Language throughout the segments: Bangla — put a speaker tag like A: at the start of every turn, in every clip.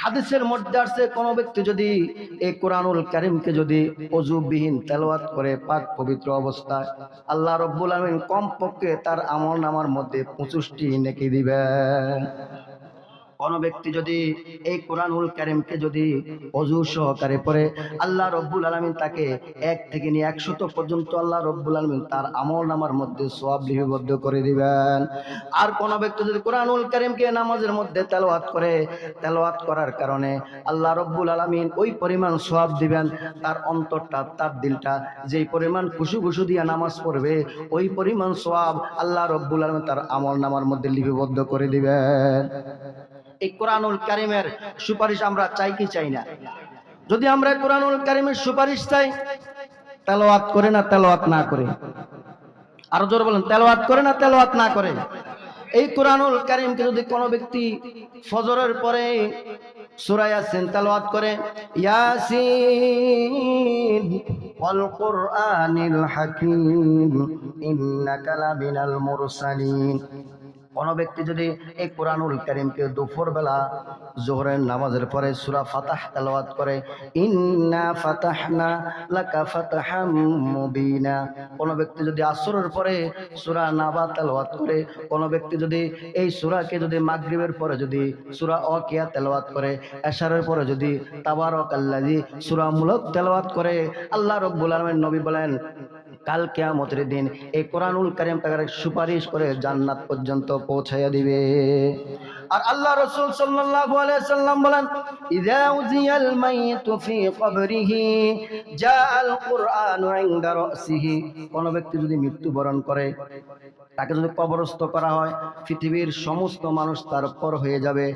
A: হাদিসের মধ্যে আসছে কোন ব্যক্তি যদি এই কোরআনুল কারিমকে যদি অজুবিহীন তেলাওয়াত করে পাক পবিত্র অবস্থায়, আল্লাহ রব্বুল আলমিন কমপক্ষে তার আমল নামার মধ্যে পঁচিশটি নেকি দিবেন। কোন ব্যক্তি যদি এই কোরআনুল কারিমকে যদি অজু সহকারে পড়ে, আল্লাহ রব্বুল আলমিন তাকে এক থেকে নিয়ে একশত পর্যন্ত আল্লাহ রব্বুল আলমিন তার আমল নামার মধ্যে সব লিপিবদ্ধ করে দিবেন। আর কোন ব্যক্তি যদি কোরআনুল কারিমকে নামাজের মধ্যে তেলাওয়াত করে, তেলাওয়াত করার কারণে আল্লাহ রব্বুল আলমিন ওই পরিমাণ সব দিবেন, তার অন্তরটা, তার দিলটা যেই পরিমাণ খুশু খুশু দিয়ে নামাজ পড়বে, ওই পরিমাণ সব আল্লাহ রব্বুল আলমিন তার আমল নামার মধ্যে লিপিবদ্ধ করে দিবেন। এই কোরআনুল কারিমের সুপারিশ আমরা চাই কি চাই না? যদি আমরা কোরআনুল কারিমের সুপারিশ চাই, তেলাওয়াত করে না তেলাওয়াত না করে? আরও জোর বলেন, তেলাওয়াত করে না তেলাওয়াত না করে? এই কোরআনুল কারিমকে যদি কোনো ব্যক্তি ফজরের পরে সূরা ইয়াসিন তেলাওয়াত করে, ইয়াসিন ওয়াল কুরআনিল হাকীম, ইন্নাকা লামিনাল মুরসালিন। কোন ব্যক্তি যদি এই কোরআনুল করিমকে দুপুর বেলা জোহরের নামাজের পরে সূরা ফাতাহ তেলাওয়াত করে, ইন্না ফাতাহনা লাকা ফাতাহাম মুবিনা কোন ব্যক্তি যদি আসরের পরে সূরা নাবা তেলাওয়াত করে, কোন ব্যক্তি যদি এই সূরাকে যদি মাগরিবের পরে যদি সূরা ওয়াকিয়া তেলাওয়াত করে, এশারের পরে যদি তাবারাকাল্লাযী সূরা মুলক তেলাওয়াত করে, আল্লাহ রাব্বুল আলামিন নবী বলেন কাল কেয়ামতের দিন এই কোরআনুল কারিম তাকে সুপারিশ করে জান্নাত পর্যন্ত পৌঁছাইয়া দিবে। আর আল্লাহ রসুল সাল্লাল্লাহু আলাইহি সাল্লাম বলেন, ইযা উজিয়াল মাইতু ফি কবরিহি, জাআল কুরআনু ইনদা রাসিহি। কোন ব্যক্তি যদি মৃত্যুবরণ করে, তাকে যদি কবরস্থ করা হয়, পৃথিবীর সমস্ত মানুষ তার পর হয়ে যাবে।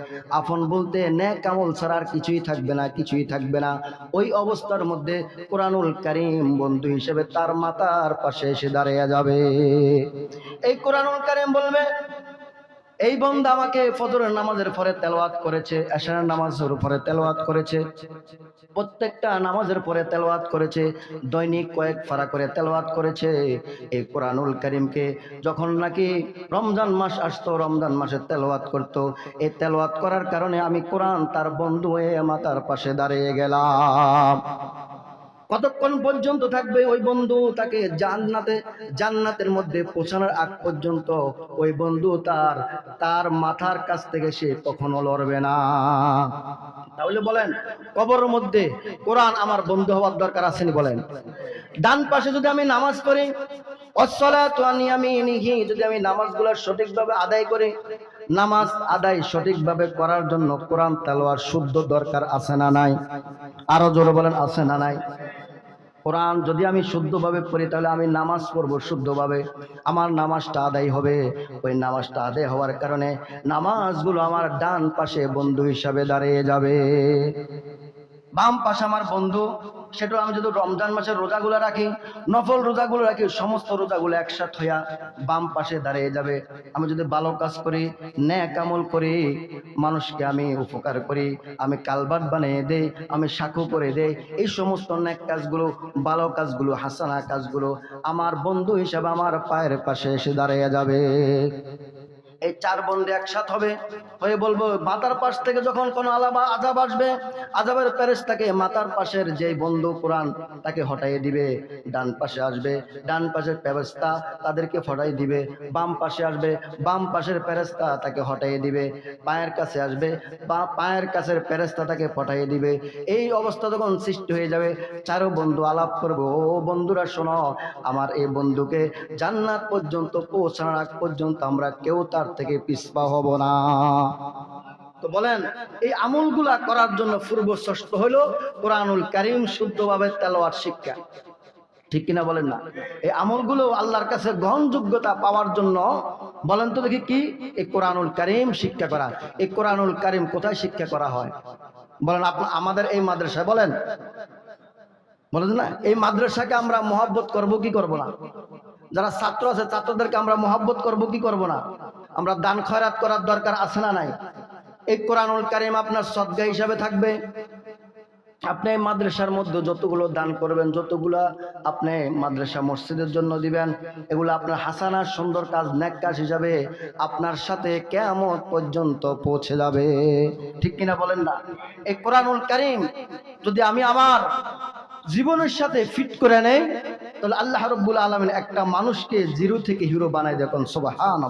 A: আপন বলতে ন্যাক আমল ছাড়া কিছুই থাকবে না, কিছুই থাকবে না। ওই অবস্থার মধ্যে কোরআনুল কারিম বন্ধু হিসেবে তার মাতার পাশে এসে দাঁড়িয়ে যাবে। এই কোরআনুল কারিম বলবে, এই বন্ধু আমাকে ফজরের নামাজের পরে তেলাওয়াত করেছে, এশারের নামাজের পরে তেলাওয়াত করেছে, প্রত্যেকটা নামাজের পরে তেলাওয়াত করেছে, দৈনিক কয়েক ফাড়া করে তেলাওয়াত করেছে। এই কোরআনুল করিমকে যখন নাকি রমজান মাস আসতো, রমজান মাসে তেলাওয়াত করতো, এই তেলওয়াত করার কারণে আমি কোরআন তার বন্ধু হয়ে মাতার পাশে দাঁড়িয়ে গেলাম। কতক্ষণ পর্যন্ত থাকবে ওই বন্ধু? তাকে জান্নাতে, জান্নাতের মধ্যে পৌঁছানোর আগ পর্যন্ত ওই বন্ধু তার তার মাথার কাছ থেকে সে কখনো লড়বে না। তাহলে বলেন কবরের মধ্যে কোরআন আমার বন্ধু হওয়ার দরকার আসেনি বলেন? ডান পাশে যদি আমি নামাজ পড়ি যদি আমি নামাজগুলো সঠিকভাবে আদায় করি, নামাজ আদায় সঠিকভাবে করার জন্য দরকার আছে না নাই? আরও জোরে বলেন, আছে না নাই? কোরআন যদি আমি শুদ্ধভাবে পড়ি, তাহলে আমি নামাজ পড়ব শুদ্ধভাবে। আমার নামাজটা আদায় হবে। ওই নামাজটা আদায় হওয়ার কারণে নামাজগুলো আমার ডান পাশে বন্ধু হিসাবে দাঁড়িয়ে যাবে। বাম পাশে আমার বন্ধু সেটা আমি যদি রমজান মাসের রোজাগুলো রাখি, নফল রোজাগুলো রাখি, সমস্ত রোজাগুলো একসাথ হইয়া বাম পাশে দাঁড়িয়ে যাবে। আমি যদি ভালো কাজ করি ন্যাক আমল করি, মানুষকে আমি উপকার করি, আমি কালবাট বানিয়ে দেই, আমি সাঁকু করে দেই, এই সমস্ত ন্যাক কাজগুলো, ভালো কাজগুলো, হাসানা কাজগুলো আমার বন্ধু হিসাবে আমার পায়ের পাশে এসে দাঁড়িয়ে যাবে। এই চার বন্ধু একসাথ হবে। হয়ে বলব, মাতার পাশ থেকে যখন কোনো আলাবা আজাব আসবে, আজাবের প্যারেসটাকে মাতার পাশের যে বন্ধু কোরআন তাকে হটাইয়ে দিবে। ডান পাশে আসবে, ডান পাশের প্যারেস্তা তাদেরকে ফটাই দিবে। বাম পাশে আসবে, বাম পাশের প্যারেস্তা তাকে হটাইয়ে দিবে। পায়ের কাছে আসবে, বা পায়ের কাছের প্যারেস্তা তাকে ফটাইয়ে দিবে। এই অবস্থা যখন সৃষ্টি হয়ে যাবে, চারো বন্ধু আলাপ করব, ও বন্ধুরা, শোনো, আমার এই বন্ধুকে জান্নাত পর্যন্ত পৌঁছানোর আগ পর্যন্ত আমরা কেউ তার থেকে পিছপা হব না। তো বলেন, এই আমলগুলা করার জন্য পূর্ব ষষ্ঠ হলো কোরআনুল কারিম শুদ্ধভাবে তেলোয়ার শিক্ষা। ঠিক কিনা বলেন না? এই আমলগুলো আল্লাহর কাছে গ্রহণযোগ্যতা পাওয়ার জন্য বলেন তো দেখি কি? এই কোরআনুল কারিম শিক্ষা করা। এই কোরআনুল কারিম কোথায় শিক্ষা করা হয়? বলেন আপনার আমাদের এই মাদ্রাসায় বলেন। বলেন না, এই মাদ্রাসাকে আমরা মহাব্বত করব কি করব না? যারা ছাত্র আছে, ছাত্রদেরকে আমরা মহাব্বত করব, কি করব না? আমরা দান খয়রাত করার দরকার আছে না নাই? এই কোরআনুল কারিম আপনার সদ্গা হিসাবে থাকবে। আপনি মাদ্রাসার মধ্যে যতগুলো দান করবেন, যতগুলো আপনি মাদ্রাসা মসজিদের জন্য দিবেন, এগুলো আপনার হাসানার সুন্দর কাজ ন্যাক কাজ হিসাবে আপনার সাথে কেমন পর্যন্ত পৌঁছে যাবে। ঠিক কিনা বলেন না? এই কোরআনুল কারিম যদি আমি আমার জীবনের সাথে ফিট করে নেই তাহলে আল্লাহ রব্বুল আলমিন একটা মানুষকে জিরো থেকে হিরো বানায় দেখুন সোবাহান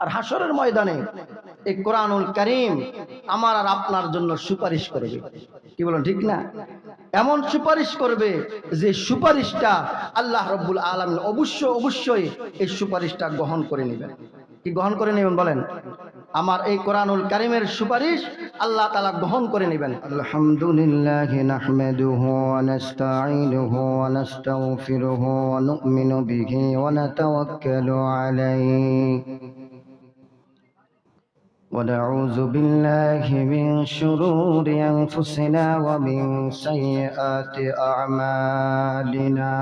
A: আর হাসরের ময়দানে এই কোরআনুল করিম আমার আর আপনার জন্য সুপারিশ করবে। কি বলেন, ঠিক না? এমন সুপারিশ করবে যে সুপারিশটা আল্লাহ রব্বুল আলমিন অবশ্য অবশ্যই এই সুপারিশটা গ্রহণ করে নেবেন। কি গ্রহণ করে নেবেন বলেন? আমার এই কোরআনুল কারিমের সুপারিশ আল্লাহ তালা গ্রহণ করে নেবেন আলহামদুলিল্লাহ নাহমেদুহু ওয়ানাস্তাঈনুহু ওয়ানাস্তাগফিরুহু ওয়া নু'মিনু বিহি ওয়া নাতাওয়াক্কালু আলাইহি ونعوذ بالله من شرور أنفسنا ومن سيئات أعمالنا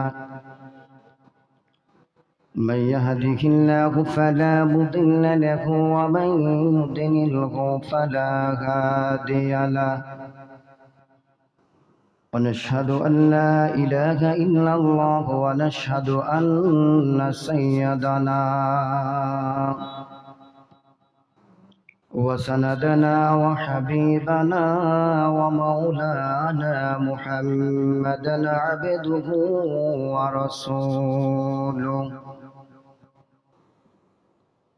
A: من يهده الله فلا مضل له ومن يضلله فلا هادي له. ونشهد أن لا إله إلا الله ونشهد أن سيدنا وسندنا وحبيبنا ومولانا محمدا عبده ورسوله.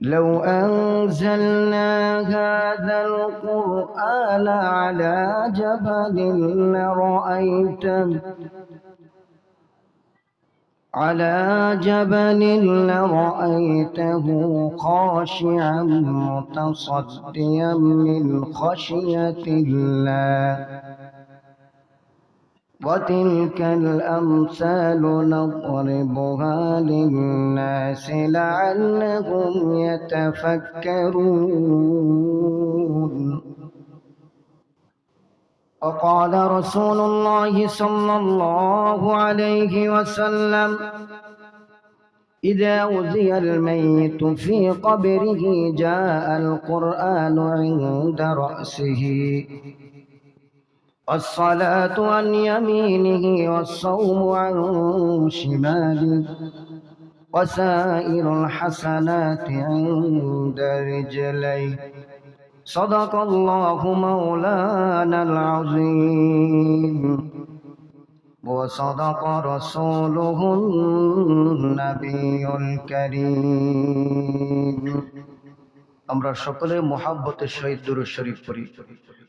A: لو أنزلنا هذا القرآن على جبل لرأيته على جبل لرأيته خاشعا متصديا من خشية الله. وتلك الأمثال نضربها للناس لعلهم يتفكرون وقال رسول الله صلى الله عليه وسلم إذا وزي الميت في قبره جاء القرآن عند رأسه. والصلاة عن يمينه والصوم عن شماله وسائر الحسنات عند رجليه صدق الله مولانا العظيم وصدق رسوله النبي الكريم আমরা সকলে মোহাব্বতের সহিত দুরূদ শরীফ পড়ি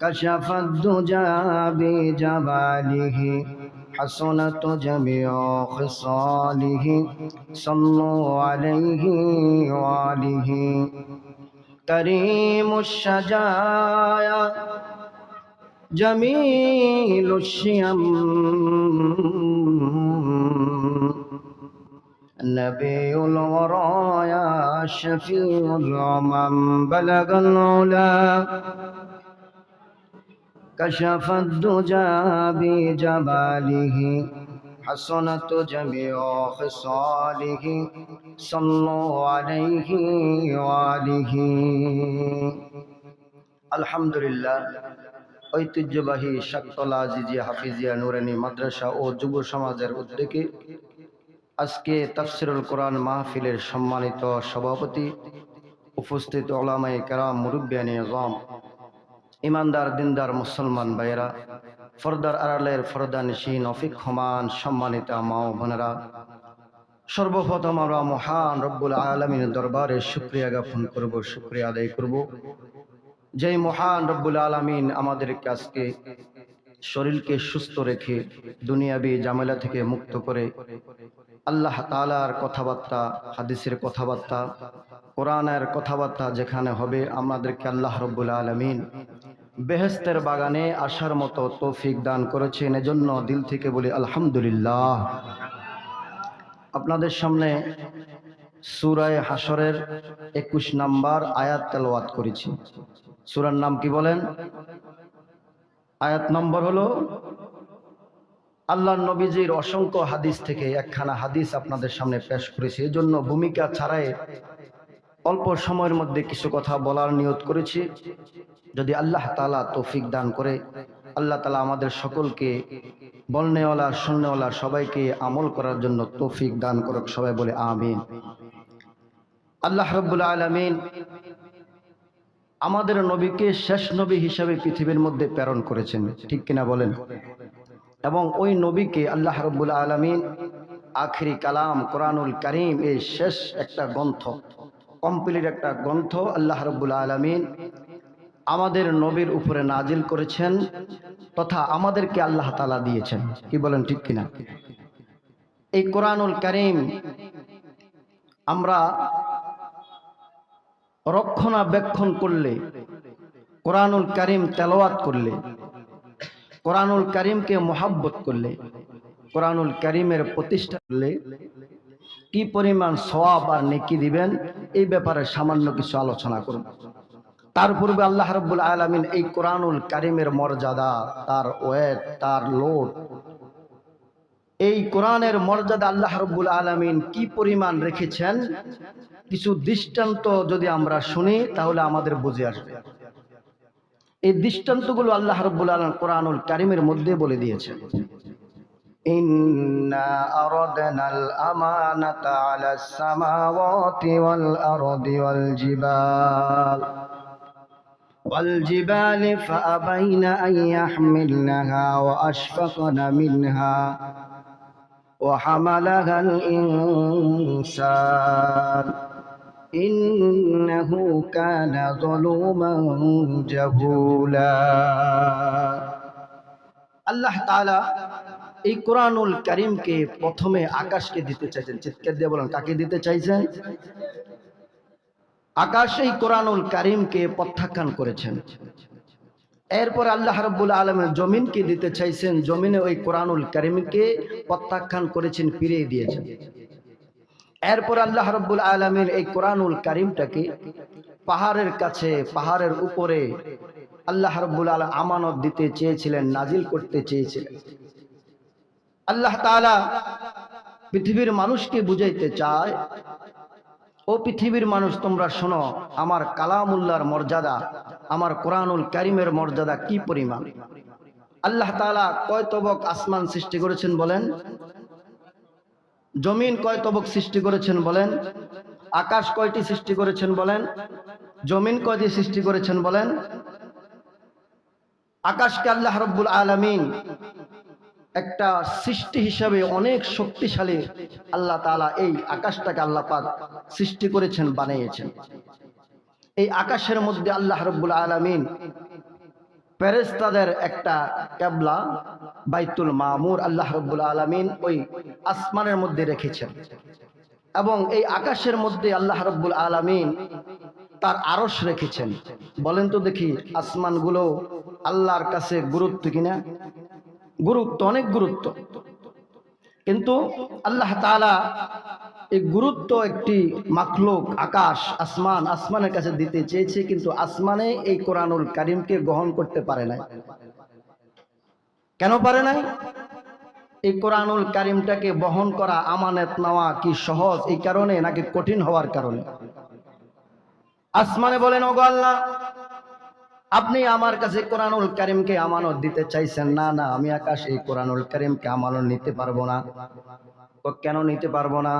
A: كشف الدجى بجماله حسنت جميع خصاله صلوا عليه وآله. كريم الشجايا جميل الشيم. نبي الورايا شفيع الأمم بلغ العلا. كشف الدجى بجماله حسنت جميع خصاله صلوا عليه وآله الحمد لله ঐতিহ্যবাহী শাকতলা জিজিয়া হাফিজিয়া নুরানি মাদ্রাসা ও যুব সমাজের উদ্যোগে আজকে তাফসিরুল কোরআন মাহফিলের সম্মানিত সভাপতি উপস্থিত ওলামাই কারাম মুরব্বিয়ানি গম ইমানদার, দিনদার মুসলমান ভাইয়েরা, ফরদার আড়ালের ফরদা অফিক হমান সম্মানিতা মা বোনেরা, সর্বপ্রথম আমরা মহান রব্বুল আলমীর দরবারে শুক্রিয়া জ্ঞাপন করব, শুক্রিয়া আদায় করব। যেই মহান রব্বুল আলমিন আমাদেরকে আজকে শরীরকে সুস্থ রেখে, দুনিয়াবি জামেলা থেকে মুক্ত করে, আল্লাহ তালার কথাবার্তা, হাদিসের কথাবার্তা, কোরআনের কথাবার্তা যেখানে হবে, আমাদেরকে আল্লাহ রব্বুল আলমিন বেহেস্তের বাগানে আসার মতো তৌফিক দান করেছেন। এজন্য দিল থেকে বলি আলহামদুলিল্লাহ। আপনাদের সামনে সুরায় হাসরের একুশ নাম্বার আয়াত তেলাওয়াত করেছি। সুরার নাম কি বলেন? আয়াত নম্বর হলো আল্লাহ নবীজির অসংখ্য হাদিস থেকে একখানা হাদিস আপনাদের সামনে পেশ করেছি। এই জন্য ভূমিকা ছাড়াই অল্প সময়ের মধ্যে কিছু কথা বলার নিয়ত করেছি। যদি আল্লাহ তালা তৌফিক দান করে, আল্লাহ তালা আমাদের সকলকে, বলনেওয়ালা, শুননেওয়ালা সবাইকে আমল করার জন্য তৌফিক দান করুক, সবাই বলে আমিন। আল্লাহ রব্বুল আলমিন আমাদের নবীকে শেষ নবী হিসাবে পৃথিবীর মধ্যে প্রেরণ করেছেন, ঠিক কিনা বলেন? এবং ওই নবীকে আল্লাহ রব্বুল আলমিন আখরি কালাম, কোরআনুল করিম এই শেষ একটা গ্রন্থ কমপ্লিট একটা গ্রন্থ আল্লাহ রব্বুল আলমিন আমাদের নবীর উপরে নাজিল করেছেন তথা আমাদেরকে আল্লাহ তালা দিয়েছেন। কি বলেন ঠিক কিনা? এই কোরআনুল করিম আমরা রক্ষণাবেক্ষণ করলে, কোরআনুল করিম তেলাওয়াত করলে, কোরআনুল করিমকে মোহাব্বত করলে, কোরআনুল করিমের প্রতিষ্ঠা করলে কি পরিমাণ সওয়াব আর নেকি দিবেন, এই ব্যাপারে সামান্য কিছু আলোচনা করব। তার পূর্বে আল্লাহ রব্বুল আলমিন এই কোরআনুল কারিমের মর্যাদা তার ওয়েট তার লোড এই কোরআনের মর্যাদা আল্লাহ রব্বুল আলমিন কি পরিমাণ রেখেছেন কিছু দৃষ্টান্ত যদি আমরা শুনি তাহলে আমাদের বুঝে আসবে এই দৃষ্টান্তগুলো আল্লাহ রব্বুল আলম কোরআনুল কারিমের মধ্যে বলে দিয়েছেন إنا أردنا الأمانة على السماوات والأرض والجبال والجبال فأبين أن يحملنها وأشفقن منها وحملها الإنسان إنه كان ظلوما جهولا আল্লাহ তাআলা এই কোরআনুল করিমকে প্রথমে আকাশকে দিতে চাইছেন চিৎকার দিয়ে বলেন কাকে দিতে চাইছেন আকাশ এই কোরআনুল করিমকে প্রত্যাখ্যান করেছেন। এরপর আল্লাহ রব্বুল আলমের জমিনকে দিতে চাইছেন, জমিনে ওই কোরআনুল করিমকে প্রত্যাখ্যান করেছেন, ফিরিয়ে দিয়েছেন। এরপর আল্লাহ রব্বুল আলমের এই কোরআনুল করিমটাকে পাহাড়ের কাছে, পাহাড়ের উপরে আল্লাহ রব্বুল আলম আমানত দিতে চেয়েছিলেন, নাজিল করতে চেয়েছিলেন। আল্লাহ তাআলা পৃথিবীর মানুষকে বুঝাইতে চায় ও পৃথিবীর মানুষ, তোমরা শোনো, আমার কালামুল্লার মর্যাদা, আমার কোরআনুল কারিমের মর্যাদা কি পরিমাণ? আল্লাহ তাআলা কয় তবক আসমান সৃষ্টি করেছেন বলেন? জমিন কয় তবক সৃষ্টি করেছেন বলেন? আকাশ কয়টি সৃষ্টি করেছেন বলেন? জমিন কয়টি সৃষ্টি করেছেন বলেন? আকাশকে আল্লাহ রব্বুল আলমিন একটা সৃষ্টি হিসাবে অনেক শক্তিশালী আল্লাহ তাআলা এই আকাশটাকে আল্লাহ পাক সৃষ্টি করেছেন, বানিয়েছেন। এই আকাশের মধ্যে আল্লাহ রব্বুল আলমিন ফেরেস্তাদের একটা কেবলা বাইতুল মামুর আল্লাহ রব্বুল আলমিন ওই আসমানের মধ্যে রেখেছেন। এবং এই আকাশের মধ্যে আল্লাহ রব্বুল আলমিন তার আরস রেখেছেন। বলেন তো দেখি, আসমানগুলো আল্লাহর কাছে গুরুত্ব কিনা? গুরুত্ব, অনেক গুরুত্ব। কিন্তু আল্লাহ তাআলা এই গুরুত্ব একটি মাখলুক, আকাশ, আসমান, আসমানের কাছে দিতে চেয়েছে, কিন্তু আসমানে এই কোরআনুল কারিমকে গ্রহণ করতে পারে নাই। কেন পারে নাই? এই কোরআনুল কারিমটাকে বহন করা আমানত নেওয়া কি সহজ? এই কারণে নাকি কঠিন হওয়ার কারণে? আসমানে বলেন, ওগো আল্লাহ আপনি আমার কাছে কোরআনুল করিমকে আমানত দিতে চাইছেন? না না, আমি আকাশ এই কোরআনুল করিমকে আমানত নিতে পারব না। কেন নিতে পারব না?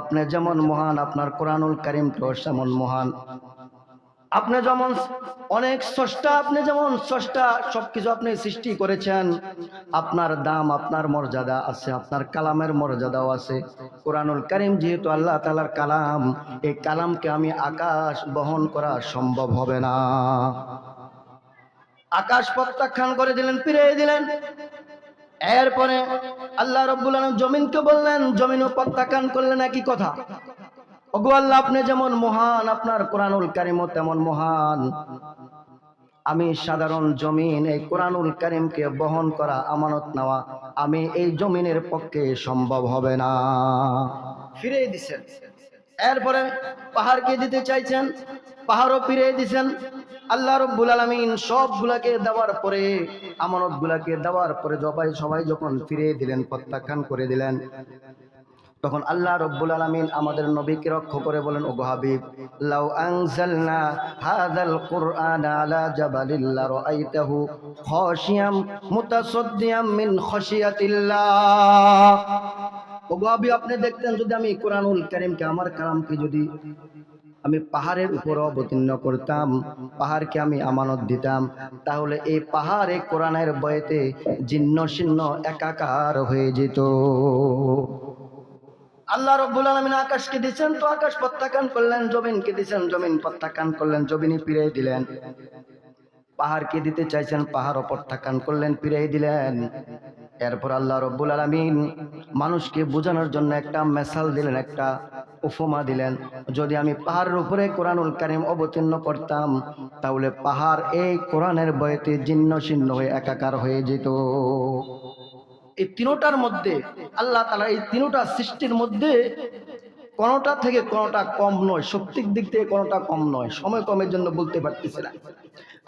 A: আপনি যেমন মহান, আপনার কোরআনুল করিম তো সেমন মহান। আপনি যেমন অনেক স্রষ্টা, আপনি যেমন স্রষ্টা, সবকিছু আপনি সৃষ্টি করেছেন। আপনার দাম, আপনার মর্যাদা আছে, আপনার কালামের মর্যাদাও আছে। কোরআনুল করিম যেহেতু আল্লাহ তালার কালাম, এই কালামকে আমি আকাশ বহন করা সম্ভব হবে না। আকাশ প্রত্যাখ্যান করে দিলেন, ফিরিয়ে দিলেন। এরপরে আল্লাহ রব্বুল আলম জমিনকে বললেন, জমিনও প্রত্যাখ্যান করলেন একই কথা। ওগো আল্লাহ, আপনি যেমন মহান, আপনার কোরআনুল কারিমও তেমন মহান। আমি সাধারণ জমিন, এই কোরআনুল কারিমকে বহন করা আমানত নেওয়া, আমি এই জমিনের পক্ষে সম্ভব হবে না। ফিরে দিছেন। এরপরে পাহাড়কে দিতে চাইছেন, পাহাড়ও ফিরে দিছেন। আল্লাহ রব্বুল আলমিন সবগুলাকে দেওয়ার পরে আমানত গুলাকে দেওয়ার পরে জবাই সবাই যখন ফিরে দিলেন, প্রত্যাখ্যান করে দিলেন, তখন আল্লাহ রব্বুল আলমিন আমাদের নবীকে রক্ষ করে বলেন, ওগো হাবিব, লাউ আনজালনা হাযাল কুরআন আলা জাবালিল খাশিয়াম মুতাসাদ্দিয়াম মিন খাশিয়াতিল্লাহ। ওগো হাবিব, আপনি দেখতেন যদি আমি কোরআনুল কারীমকে, আমার কালামকে যদি আমি পাহাড়ের উপর অবতীর্ণ করতাম, পাহাড়কে আমি আমানত দিতাম। তাহলে এই পাহাড়ে কোরআনের বয়েতে জিন্ন শীর্ণ একাকার হয়ে যেত। আল্লাহ রব্বুল আলমিন আকাশকে দিচ্ছেন তো আকাশ প্রত্যাখ্যান করলেন, জমিনকে দিচ্ছেন জমিন প্রত্যাখ্যান করলেন, জমিনই ফিরে দিলেন। পাহাড়কে দিতে চাইছেন পাহাড়ও প্রত্যাখ্যান করলেন ফিরে দিলেন। এরপর আল্লাহ রব্বুল আলমিন মানুষকে বোঝানোর জন্য একটা মেসাল দিলেন, একটা উপমা দিলেন। যদি আমি পাহাড়ের উপরে কোরআনুল কারিম অবতীর্ণ করতাম, তাহলে পাহাড় এই কোরআনের বয়েতে জীর্ণ শীর্ণ হয়ে একাকার হয়ে যেত। এই তিনোটার মধ্যে, আল্লাহ তালা এই তিনোটা সৃষ্টির মধ্যে কোনোটা থেকে কোনোটা কম নয় শক্তির দিক থেকে কোনোটা কম নয়, সময় কমের জন্য বলতে পারতেছি না।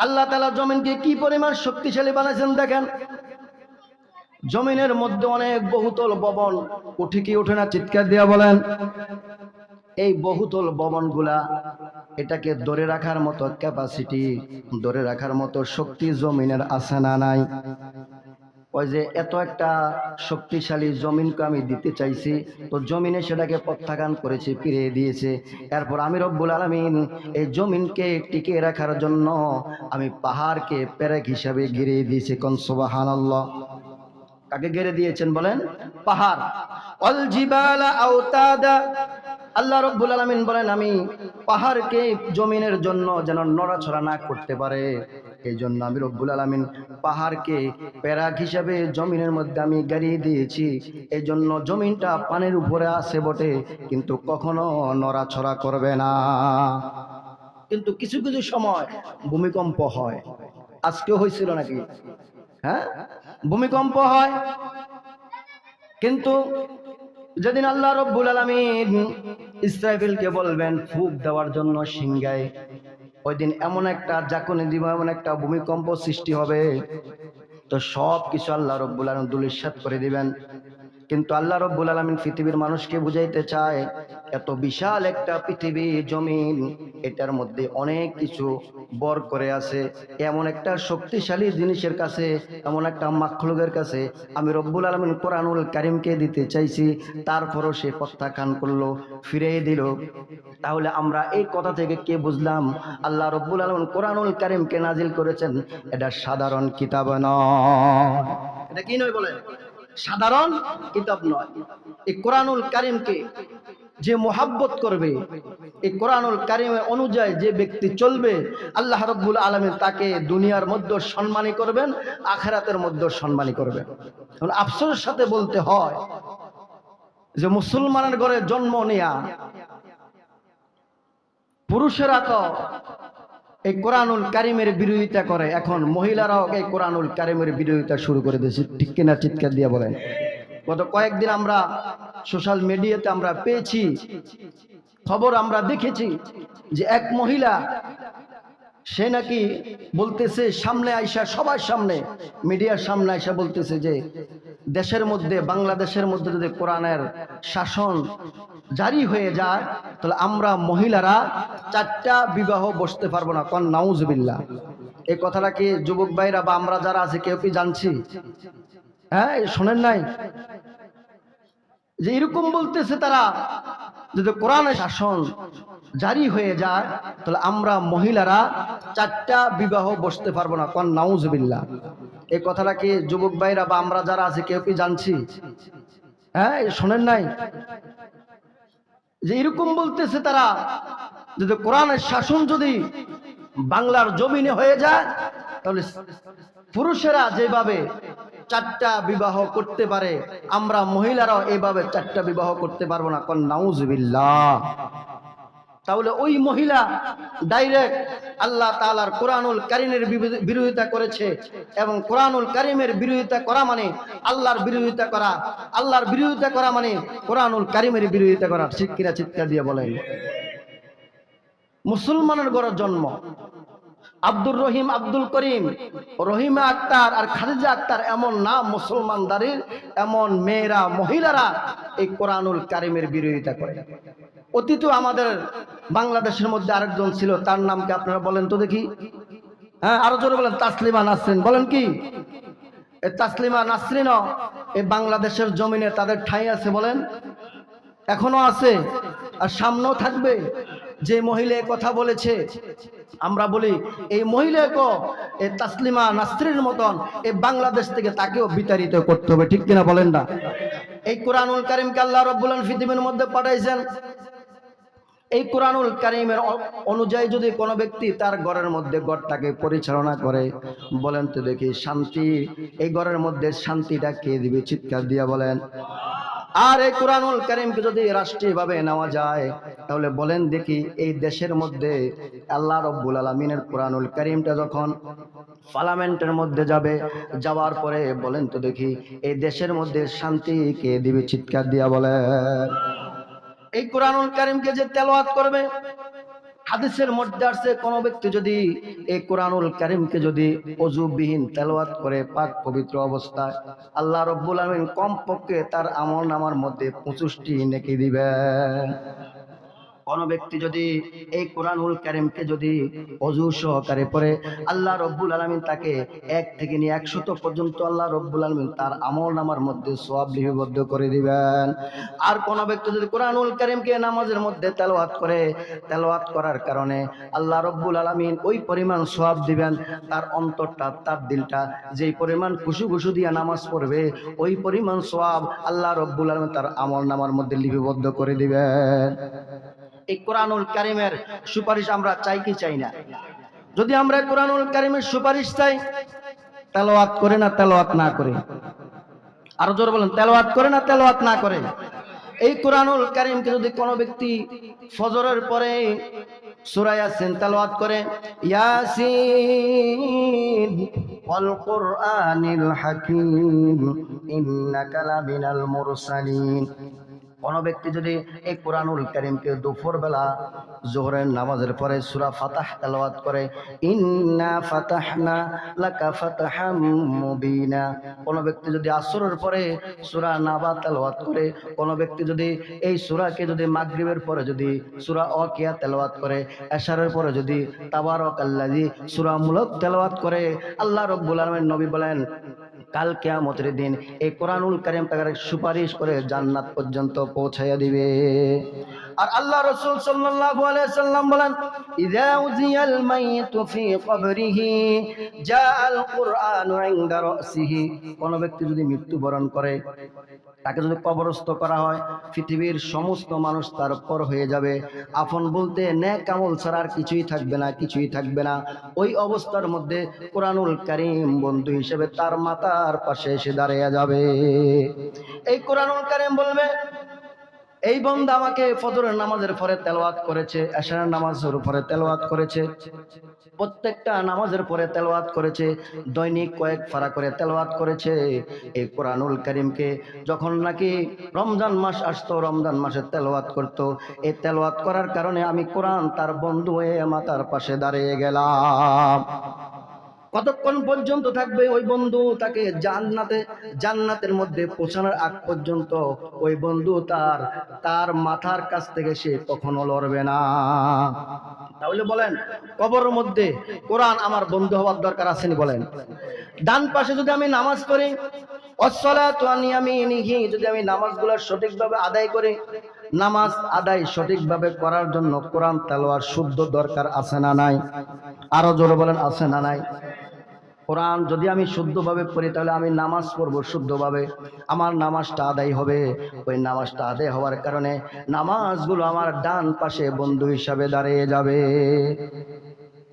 A: আল্লাহ তালা জমিনকে কি পরিমাণ শক্তিশালী বানাইছেন দেখেন? জমিনের মধ্যে অনেক বহুতল ভবন। উঠে কি ওঠে না, চিৎকার দিয়া বলেন। এই বহুতল ভবনগুলা এটাকে ধরে রাখার মতো ক্যাপাসিটি ধরে রাখার মতো শক্তি জমিনের আছে না নাই। ওই যে এত একটা শক্তিশালী জমিনকে আমি দিতে চাইছি, তো জমিনে সেটাকে প্রত্যাখ্যান করেছে, ফিরিয়ে দিয়েছে। এরপর আমি রব্বুল আলমিন এই জমিনকে টিকিয়ে রাখার জন্য আমি পাহাড়কে প্যারেক হিসাবে ঘিরে দিয়েছি। কনসবাহান কাকে ঘিরে দিয়েছেন বলেন? পাহাড়। আল্লাহ রব্বুল আলমিন বলেন, আমি পাহাড়কে জমিনের জন্য যেন নড়াছড়া না করতে পারে। এই জন্য আমি রব্বুল আলমিন পাহাড়কে প্যারাক হিসাবে জমিনের মধ্যে আমি গাড়িয়ে দিয়েছি। এই জন্য জমিনটা পানির উপরে আছে বটে, কিন্তু কখনো নড়াছড়া করবে না। কিন্তু কিছু কিছু সময় ভূমিকম্প হয়। আজকেও হয়েছিল নাকি? হ্যাঁ? ভূমিকম্প হয়। কিন্তু যেদিন আল্লাহ রব্বুল আলমিন ইসরাফিলকে বলবেন, ফুক দেওয়ার জন্য সিংগায় ওই দিন এমন একটা জাকুনি দিব, এমন একটা ভূমিকম্প সৃষ্টি হবে। তো সব কিছু আল্লাহ রব্বুল আলম দুলিশ্বাত করে দিবেন। কিন্তু আল্লাহ রব্বুল আলমিন পৃথিবীর মানুষকে বুঝাইতে চায় এত বিশাল একটা পৃথিবী জমিন, এটার মধ্যে অনেক কিছু বর করে আছে। এমন একটা শক্তিশালী জিনিসের কাছে, এমন একটা মাখলুকের কাছে আমি রব্বুল আলমিন কোরআনুল কারিমকে দিতে চাইছি, তারপরও সে প্রত্যাখ্যান করল, ফিরিয়ে দিল। তাহলে আমরা এই কথা থেকে কে বুঝলাম? আল্লাহ রব্বুল আলমিন কোরআনুল কারিমকে নাজিল করেছেন, এটা সাধারণ কিতাব নয়। কি নয় সাধারণ কিতাব নয়। এই কোরআনুল কারিমকে যে মোহাব্বত করবে, এই কোরআনুল কারিমের অনুযায়ী যে ব্যক্তি চলবে, আল্লাহ রব্বুল আলমিন তাকে দুনিয়ার মধ্যে সম্মানী করবেন, আখেরাতের মধ্যে সম্মানী করবেন। আফসোসের সাথে বলতে হয় যে মুসলমানের ঘরে জন্ম নেয়া, পুরুষেরা তো এই কোরআনুল কারিমের বিরোধিতা করে, এখন মহিলারাও এই কোরআনুল কারিমের বিরোধিতা শুরু করে দিয়েছে। ঠিক কিনা চিৎকার দিয়ে বলেন? গত কয়েকদিন আমরা সোশ্যাল মিডিয়াতে আমরা পেয়েছি খবর আমরা দেখেছি যে এক মহিলা, সে নাকি বলতেছে সামনে আইসা, সবার সামনে, মিডিয়ার সামনে আইসা বলতেছে যে দেশের মধ্যে, বাংলাদেশের মধ্যে যদি কোরআনের শাসন জারি হয়ে যায়, তাহলে আমরা মহিলারা চারটা বিবাহ বসতে পারব না। কন নাউজবিল্লা এই কথাটা কি যুবক ভাইরা বা আমরা যারা আছে, কেউ কি জানছি? হ্যাঁ শোনেন নাই। যে এরকম বলতেছে তারা, যদি কোরআনের শাসন জারি হয়ে যায়, তাহলে আমরা মহিলারা চারটা বিবাহ বসতে পারব না। কন নাউজবিল্লা এই কথাটা কি যুবক ভাইরা বা আমরা যারা আছে, কেউ কি জানছি? হ্যাঁ শোনেন নাই। যে এরকম বলতেছে তারা, যদি কোরআনের শাসন যদি বাংলার জমিনে হয়ে যায়, তাহলে পুরুষেরা যেভাবে চারটা বিবাহ করতে পারে, আমরা মহিলারাও এইভাবে চারটা বিবাহ করতে পারব না। কন নাউজবিল্লাহ। তাহলে ওই মহিলা ডাইরেক্ট আল্লাহ তালার কোরআনুল কারিমের বিরোধিতা করেছে এবং কোরআনুল কারিমের বিরোধিতা করা মানে আল্লাহর বিরোধিতা করা। আল্লাহর বিরোধিতা করা মানে কোরআনুল কারিমের বিরোধিতা করা। কিনা চিৎকার দিয়ে বলেন। মুসলমানের গড়ের জন্ম। আব্দুর রহিম আব্দুল করিম। রহিমা আক্তার আর খাদিজা আক্তার এমন নাম মুসলমানদারির, এমন মেয়েরা, মহিলারা এই কোরআনুল কারিমের বিরোধিতা করে। অতীত আমাদের বাংলাদেশের মধ্যে আরেকজন ছিল, তার নাম কি আপনারা বলেন তো দেখি। হ্যাঁ আরও জোরে বলেন, তাসলিমা নাসরিন। বলেন কি? তাসলিমা নাসরিন এই বাংলাদেশের জমিনে তাদের ঠাঁই আছে বলেন। এখনও আছে আর সামনেও থাকবে। যে মহিলা কথা বলেছে, আমরা বলি, এই মহিলা মহিলাকে এ তাসলিমা নাসরির মতন এই বাংলাদেশ থেকে তাকেও বিতাড়িত করতে হবে। ঠিক কিনা বলেন না? এই কোরআনুল কারিমকে আল্লাহ রব্বুল পৃথিবীর মধ্যে পাঠাইছেন। এই কোরআনুল কারিমের অনুযায়ী যদি কোনো ব্যক্তি তার ঘরের মধ্যে ঘরটাকে পরিচালনা করে, বলেন তো দেখি, শান্তি, এই ঘরের মধ্যে শান্তিটা কে দিবে? চিৎকার দিয়া বলেন। আর এই কোরআনুল করিমকে যদি রাষ্ট্রীয়ভাবে নেওয়া যায়, তাহলে বলেন দেখি এই দেশের মধ্যে আল্লাহ রব্বুল আলমিনের কোরআনুল করিমটা যখন পার্লামেন্টের মধ্যে যাবে, যাওয়ার পরে বলেন তো দেখি এই দেশের মধ্যে শান্তি কে দিবে, চিৎকার দিয়া বলে এই কোরআনুল করিমকে যে তেলোয়াত করবে হাদিসের মধ্যে আসছে, কোনো ব্যক্তি যদি এই কোরআনুল কারিমকে যদি অজুবিহীন তেলাওয়াত করে পাক পবিত্র অবস্থায়, আল্লাহ রব্বুল আলমিন কমপক্ষে তার আমল নামার মধ্যে পঁচিশটি নেকি দিবেন। কোন ব্যক্তি যদি এই কোরআনুল কারিমকে যদি অজু সহকারে পড়ে, আল্লাহ রব্বুল আলমিন তাকে এক থেকে নিয়ে একশত পর্যন্ত আল্লাহ রব্বুল আলমিন তার আমল নামার মধ্যে সব লিপিবদ্ধ করে দিবেন। আর কোন ব্যক্তি যদি কোরআনুল কারিমকে নামাজের মধ্যে তেলাওয়াত করে, তেলাওয়াত করার কারণে আল্লাহ রব্বুল আলমিন ওই পরিমাণ সওয়াব দিবেন, তার অন্তরটা, তার দিলটা যেই পরিমাণ খুশু খুশু দিয়ে নামাজ পড়বে, ওই পরিমাণ সওয়াব আল্লাহ রব্বুল আলমিন তার আমল নামার মধ্যে লিপিবদ্ধ করে দিবেন। এই কোরআনুল কারিমের সুপারিশ আমরা চাই কি চাই না? যদি আমরা কোরআনুল কারিমের সুপারিশ চাই, তেলাওয়াত করে না তেলাওয়াত না করে? আরও জোর বলেন, তেলাওয়াত করে না তেলাওয়াত না করে? এই কোরআনুল কারিমকে যদি কোনো ব্যক্তি ফজরের পরে সূরা ইয়াসিন তেলাওয়াত করে, ইয়াসিন ওয়াল কুরআনিল হাকীম, ইন্নাকা লামিনাল মুরসালিন। কোনো ব্যক্তি যদি এই কোরআনুল করিমকে দুপুর বেলা জোহরের নামাজের পরে সুরা ফাতাহ তেলাওয়াত করে, ইন্না ফাতাহনা লাকা ফাতাহাম মুবিনা কোনো ব্যক্তি যদি আসরের পরে সুরা নাবা তেলাওয়াত করে, কোনো ব্যক্তি যদি এই সুরাকে যদি মাগরিবের পরে যদি সুরা অকিয়া তেলাওয়াত করে, এশারের পরে যদি তাবারক আল্লাজি সুরা মূলক তেলাওয়াত করে, আল্লাহ রব্বুল আলমের নবী বলেন কাল কেয়ামতের দিন এই কোরআনুল কারিম তাকে সুপারিশ করে জান্নাত পর্যন্ত পৌঁছাইয়া দিবে। আর আল্লাহ রসুল সাল্লাল্লাহু আলাইহি সাল্লাম বলেন, ইযা উজিয়াল মাইতু ফি কবরিহি, জাআল কুরআনু ইনদা রাসিহি। কোন ব্যক্তি যদি মৃত্যুবরণ করে, তাকে যদি কবরস্থ করা হয়, পৃথিবীর সমস্ত মানুষ তার পর হয়ে যাবে। আপন বলতে ন্যাক আমল ছাড়া কিছুই থাকবে না, কিছুই থাকবে না। ওই অবস্থার মধ্যে কোরআনুল কারিম বন্ধু হিসেবে তার মাতার পাশে এসে দাঁড়িয়ে যাবে। এই কোরআনুল কারিম বলবে এই বন্ধু আমাকে ফজরের নামাজের পরে তেলাওয়াত করেছে, এশারের নামাজের পরে তেলাওয়াত করেছে, প্রত্যেকটা নামাজের পরে তেলাওয়াত করেছে, দৈনিক কয়েক ফাড়া করে তেলাওয়াত করেছে। এই কোরআনুল করিমকে যখন নাকি রমজান মাস আসতো, রমজান মাসে তেলাওয়াত করত, এই তেলওয়াত করার কারণে আমি কোরআন তার বন্ধু হয়ে মাতার পাশে দাঁড়িয়ে গেলাম। কতক্ষণ পর্যন্ত থাকবে ওই বন্ধু? তাকে জান্নাতে, জান্নাতের মধ্যে পৌঁছানোর আগ পর্যন্ত ওই বন্ধু তার তার মাথার কাছ থেকে সে কখনো লড়বে না। তাহলে বলেন, কবরের মধ্যে কোরআন আমার বন্ধু হওয়ার দরকার আসেনি বলেন? ডান পাশে যদি আমি নামাজ পড়ি যদি আমি নামাজগুলো সঠিকভাবে আদায় করি, নামাজ আদায় সঠিকভাবে করার জন্য কোরআন তেলোয়ার শুদ্ধ দরকার আছে না নাই? আরও জোরে বলেন, আছে না নাই? কোরআন যদি আমি শুদ্ধভাবে পড়ি, তাহলে আমি নামাজ পড়ব শুদ্ধভাবে। আমার নামাজটা আদায় হবে। ওই নামাজটা আদায় হওয়ার কারণে নামাজগুলো আমার ডান পাশে বন্ধু হিসাবে দাঁড়িয়ে যাবে।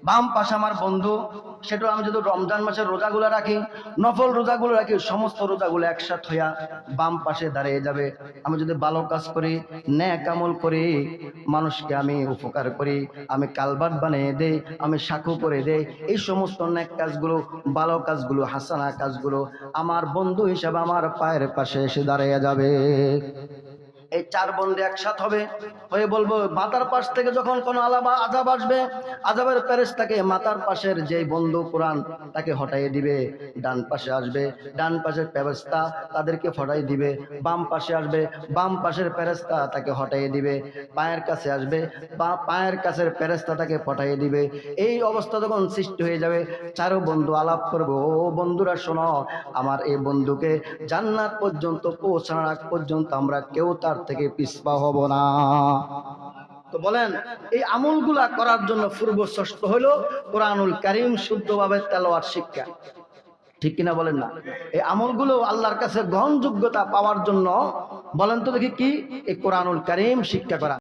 A: বাম পাশে আমার বন্ধু, সেটা আমি যদি রমজান মাসের রোজাগুলো রাখি, নফল রোজাগুলো রাখি, সমস্ত রোজাগুলো একসাথ হইয়া বাম পাশে দাঁড়িয়ে যাবে। আমি যদি ভালো কাজ করি ন্যাক আমল করি, মানুষকে আমি উপকার করি, আমি কালবাট বানিয়ে দেই, আমি সাঁকু করে দেই, এই সমস্ত ন্যাক কাজগুলো, ভালো কাজগুলো, হাসানা কাজগুলো আমার বন্ধু হিসাবে আমার পায়ের পাশে এসে দাঁড়িয়ে যাবে। এই চার বন্ধু একসাথ হবে। হয়ে বলব, মাতার পাশ থেকে যখন কোনো আলাবা আজাব আসবে, আজাবের প্যারেসটাকে মাতার পাশের যে বন্ধু কোরআন তাকে হটাইয়ে দিবে। ডান পাশে আসবে, ডান পাশের প্যারেস্তা তাদেরকে ফটাই দিবে। বাম পাশে আসবে, বাম পাশের প্যারেস্তা তাকে হটাইয়ে দিবে। পায়ের কাছে আসবে, বা পায়ের কাছের প্যারেস্তা তাকে ফটাইয়ে দিবে। এই অবস্থা যখন সৃষ্টি হয়ে যাবে, চারো বন্ধু আলাপ করব, ও বন্ধুরা, শোনো, আমার এই বন্ধুকে জান্নাত পর্যন্ত পৌঁছানোর পর্যন্ত আমরা কেউ তার থেকে পিসপা হব না। তো বলেন, এই আমলগুলা করার জন্য পূর্ব ষষ্ঠ হইল কোরআনুল করিম শুদ্ধভাবে তেলোয়ার শিক্ষা। ঠিক কিনা বলেন না? এই আমলগুলো আল্লাহর কাছে গ্রহণযোগ্যতা পাওয়ার জন্য বলেন তো দেখি কি? এই কোরআনুল করিম শিক্ষা করা।